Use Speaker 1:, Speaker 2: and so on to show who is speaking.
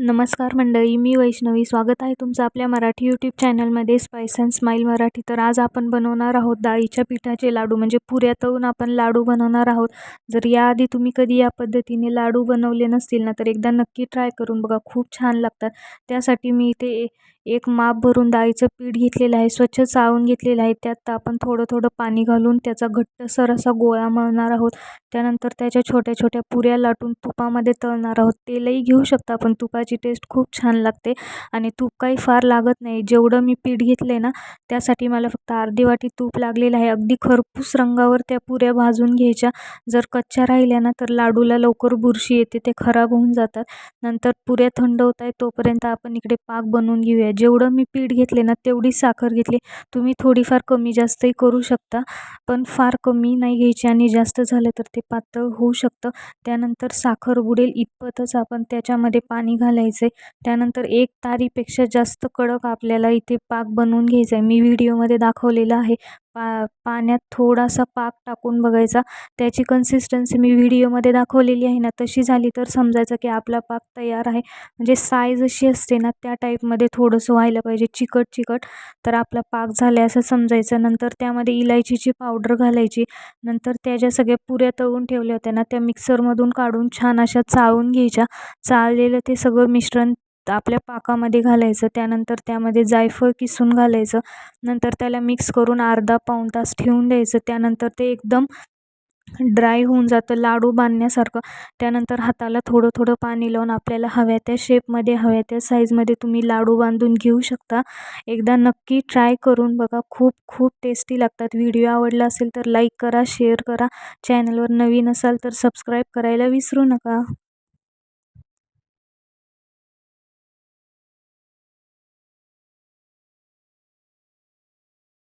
Speaker 1: नमस्कार मंडळी मी वैष्णवी. स्वागत आहे तुमचं आपल्या मराठी यूट्यूब चॅनलमध्ये स्पायस अँड स्माईल मराठी. तर आज आपण बनवणार आहोत डाळीच्या पिठाचे लाडू म्हणजे पुऱ्या तळून आपण लाडू बनवणार आहोत. जर याआधी तुम्ही कधी या पद्धतीने लाडू बनवले नसतील ना तर एकदा नक्की ट्राय करून बघा. खूप छान लागतात. त्यासाठी मी इथे एक माप भरून डाळीचं पीठ घेतलेलं आहे. स्वच्छ चाळून घेतलेलं आहे. त्यात आपण थोडं थोडं पाणी घालून त्याचा घट्टसर असा गोळा मळणार आहोत. त्यानंतर त्याच्या छोट्या छोट्या पुऱ्या लाटून तुपामध्ये तळणार आहोत. तेलही घेऊ शकता आपण तुपाची टेस्ट खूप छान लागते आणि तूप काही फार लागत नाही. जेवढं मी पीठ घेतलं आहे ना त्यासाठी मला फक्त अर्धी वाटी तूप लागलेलं आहे. अगदी खरपूस रंगावर त्या पुऱ्या भाजून घ्यायच्या. जर कच्च्या राहिल्या ना तर लाडूला लवकर बुरशी येते ते खराब होऊन जातात. नंतर पुऱ्या थंड होत आहे तोपर्यंत आपण इकडे पाक बनवून घेऊया. जेवढं मी पीठ घेतले ना तेवढी साखर घेतली. तुम्ही थोडीफार कमी जास्तही करू शकता पण फार कमी नाही घ्यायची आणि जास्त झालं तर ते पातळ होऊ शकतं. त्यानंतर साखर बुडेल इतपतच आपण त्याच्यामध्ये पाणी घालायचं आहे त्यानंतर एक तारीपेक्षा जास्त कडक आपल्याला इथे पाक बनवून घ्यायचा आहे मी व्हिडिओमध्ये दाखवलेलं आहे. पा पाण्यात थोडासा पाक टाकून बघायचा. त्याची कन्सिस्टन्सी मी व्हिडिओमध्ये दाखवलेली आहे ना तशी झाली तर समजायचं की आपला पाक तयार आहे. म्हणजे साईज अशी असते ना त्या टाईपमध्ये थोडंसं व्हायला पाहिजे चिकट चिकट. तर आपला पाक झाला असं समजायचं. नंतर त्यामध्ये इलायचीची पावडर घालायची. नंतर त्या ज्या सगळ्या पुऱ्या तळून ठेवल्या होत्या ना त्या मिक्सरमधून काढून छान अशा चाळून घ्यायच्या. चाळलेलं ते सगळं मिश्रण आपल्या पाकामध्ये घालायचं त्यानंतर त्यामध्ये जायफळ किसून घालायचं नंतर त्याला मिक्स करून अर्धा पाऊण तास ठेवून द्यायचं त्यानंतर ते एकदम ड्राय होऊन जातं लाडू बांधण्यासारखं. त्यानंतर हाताला थोडं थोडं पाणी लावून आपल्याला हव्या त्या शेपमध्ये हव्या त्या साईजमध्ये तुम्ही लाडू बांधून घेऊ शकता. एकदा नक्की ट्राय करून बघा खूप खूप टेस्टी लागतात. व्हिडिओ आवडला असेल तर लाईक करा शेअर करा. चॅनलवर नवीन असाल तर सबस्क्राईब करायला विसरू नका.